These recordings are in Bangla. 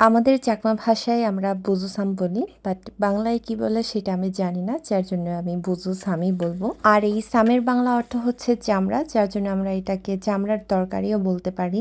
আমাদের চাকমা ভাষায় আমরা বুজুসাম বলি বাট বাংলায় কি বলে সেটা আমি জানি না, যার জন্য আমি বুজু সামই বলব। আর এই সামের বাংলা অর্থ হচ্ছে চামড়া, যার জন্য আমরা এটাকে চামড়ার তরকারিও বলতে পারি।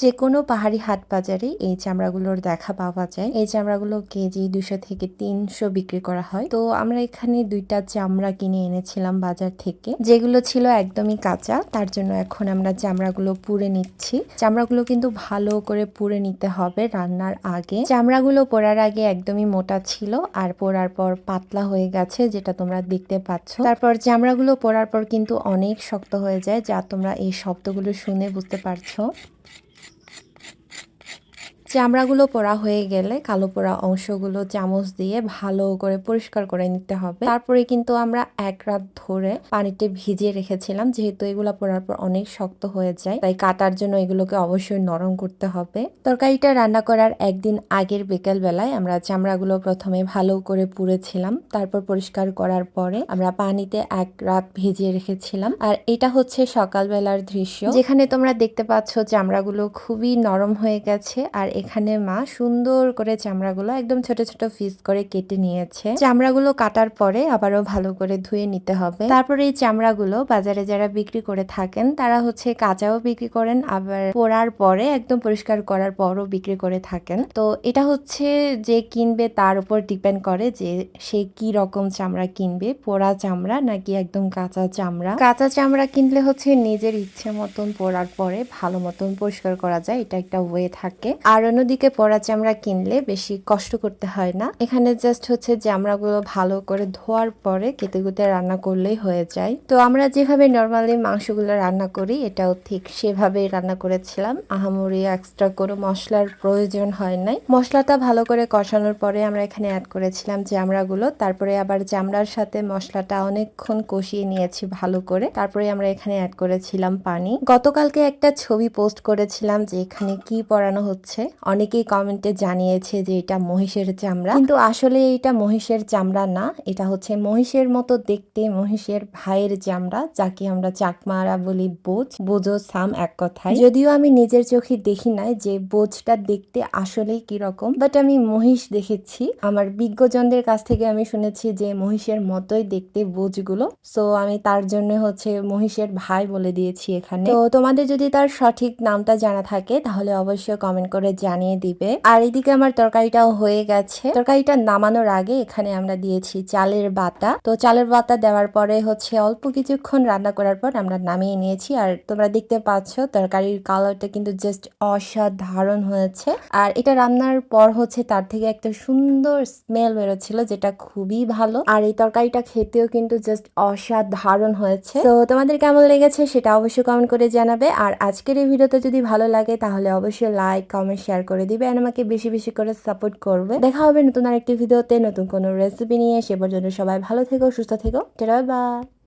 যে কোনো পাহাড়ি হাট বাজারে এই চামড়াগুলোর দেখা পাওয়া যায়। এই চামড়াগুলো কেজি দুশো থেকে তিনশো বিক্রি করা হয়। তো আমরা এখানে দুইটা চামড়া কিনে এনেছিলাম বাজার থেকে। যেগুলো ছিল একদমই কাঁচা। তার জন্য এখন আমরা চামড়াগুলো পুড়ে নিচ্ছি। চামড়াগুলো কিন্তু ভালো করে পুড়ে নিতে হবে রান্নার আগে। চামড়াগুলো পোড়ার আগে একদমই মোটা ছিল আর পোড়ার পর পাতলা হয়ে গেছে, যেটা তোমরা দেখতে পাচ্ছ। তারপর চামড়াগুলো পোড়ার পর কিন্তু অনেক শক্ত হয়ে যায়, যা তোমরা এই শব্দগুলো শুনে বুঝতে পারছ। চামড়াগুলো পোড়া হয়ে গেলে কালো পোড়া অংশগুলো চামচ দিয়ে ভালো করে পরিষ্কার করে নিতে হবে। তারপরে কিন্তু আমরা এক রাত ধরে পানিতে ভিজিয়ে রেখেছিলাম, যেহেতু এগুলো পোড়ার পর অনেক শক্ত হয়ে যায়, তাই কাটার জন্য এগুলোকে অবশ্যই নরম করতে হবে। তরকারিটা রান্না করার একদিন আগের বিকেল বেলায় আমরা চামড়াগুলো প্রথমে ভালো করে পুড়েছিলাম, তারপর পরিষ্কার করার পরে আমরা পানিতে এক রাত ভিজিয়ে রেখেছিলাম। আর এটা হচ্ছে সকালবেলার দৃশ্য, যেখানে তোমরা দেখতে পাচ্ছ চামড়াগুলো খুবই নরম হয়ে গেছে, আর এখানে মা সুন্দর করে চামড়াগুলো একদম ছোট ছোট পিস করে কেটে নিয়েছে। চামড়াগুলো কাটার পরে আবারও ভালো করে ধুয়ে নিতে হবে। তারপরে এই চামড়াগুলো বাজারে যারা বিক্রি করে থাকেন, তারা হচ্ছে কাঁচাও বিক্রি করেন, আবার পোড়ার পরে একদম পরিষ্কার করার পরও বিক্রি করে থাকেন। তো এটা হচ্ছে যে কিনবে তার উপর ডিপেন্ড করে যে সে কি রকম চামড়া কিনবে, পোড়া চামড়া নাকি একদম কাঁচা চামড়া। কাঁচা চামড়া কিনলে হচ্ছে নিজের ইচ্ছে মতন পোড়ার পরে ভালো মতন পরিষ্কার করা যায়, এটা একটা ওয়ে থাকে। আর অন্যদিকে পরা চামড়া কিনলে বেশি কষ্ট করতে হয় না। এখানে জাস্ট হচ্ছে চামড়াগুলো ভালো করে ধোয়ার পরে কেটে কুটে রান্না করলেই হয়ে যায়। তো আমরা যেভাবে নর্মালি মাংসগুলো রান্না করি, এটাও ঠিক সেভাবেই রান্না করেছিলাম। আহামরি এক্সট্রা কোনো মশলার প্রয়োজন হয় নাই। মশলাটা ভালো করে কষানোর পরে আমরা এখানে অ্যাড করেছিলাম চামড়াগুলো। তারপরে আবার চামড়ার সাথে মশলাটা অনেকক্ষণ কষিয়ে নিয়েছি ভালো করে। তারপরে আমরা এখানে অ্যাড করেছিলাম পানি। গতকালকে একটা ছবি পোস্ট করেছিলাম যে এখানে কি পড়ানো হচ্ছে। অনেকেই কমেন্টে জানিয়েছে যে এটা মহিষের চামড়া। কিন্তু আসলে এটা মহিষের চামড়া না, এটা হচ্ছে মহিষের মতো দেখতে মহিষের ভাইয়ের চামড়া, যাকে আমরা চাকমারা বলি বোঝ। বোঝো সাম এক কথায়। যদিও আমি নিজের চোখে দেখি নাই যে বোঝটা দেখতে আসলেই কীরকম বাট আমি মহিষ দেখেছি। আমার বিজ্ঞজনদের কাছ থেকে আমি শুনেছি যে মহিষের মতোই দেখতে বোঝগুলো। সো আমি তার জন্য হচ্ছে মহিষের ভাই বলে দিয়েছি এখানে। তো তোমাদের যদি তার সঠিক নামটা জানা থাকে, তাহলে অবশ্যই কমেন্ট করে জানিয়ে দিবে। আর এদিকে আমার তরকারিটাও হয়ে গেছে। তরকারিটা নামানোর আগে এখানে আমরা দিয়েছি চালের বাটা। তো চালের বাটা দেওয়ার পরে হচ্ছে অল্প কিছুক্ষণ রান্না করার পর আমরা নামিয়ে নিয়েছি। আর তোমরা দেখতে পাচ্ছ তরকারির কালারটা কিন্তু জাস্ট অসাধারণ হয়েছে। আর এটা রান্নার পর হচ্ছে তার থেকে একটা সুন্দর স্মেল বেরোচ্ছিল, যেটা খুবই ভালো। আর এই তরকারিটা খেতেও কিন্তু জাস্ট অসাধারণ হয়েছে। তো তোমাদের কেমন লেগেছে সেটা অবশ্যই কমেন্ট করে জানাবে। আর আজকের এই ভিডিওতে যদি ভালো লাগে তাহলে অবশ্যই লাইক কমেন্ট শেয়ার করে দিবে আর আমাকে বেশি বেশি করে সাপোর্ট করবে। দেখা হবে নতুন আরেকটি ভিডিওতে নতুন কোনো রেসিপি নিয়ে। সে পর্যন্ত সবাই ভালো থেকো, সুস্থ থেকো। বাই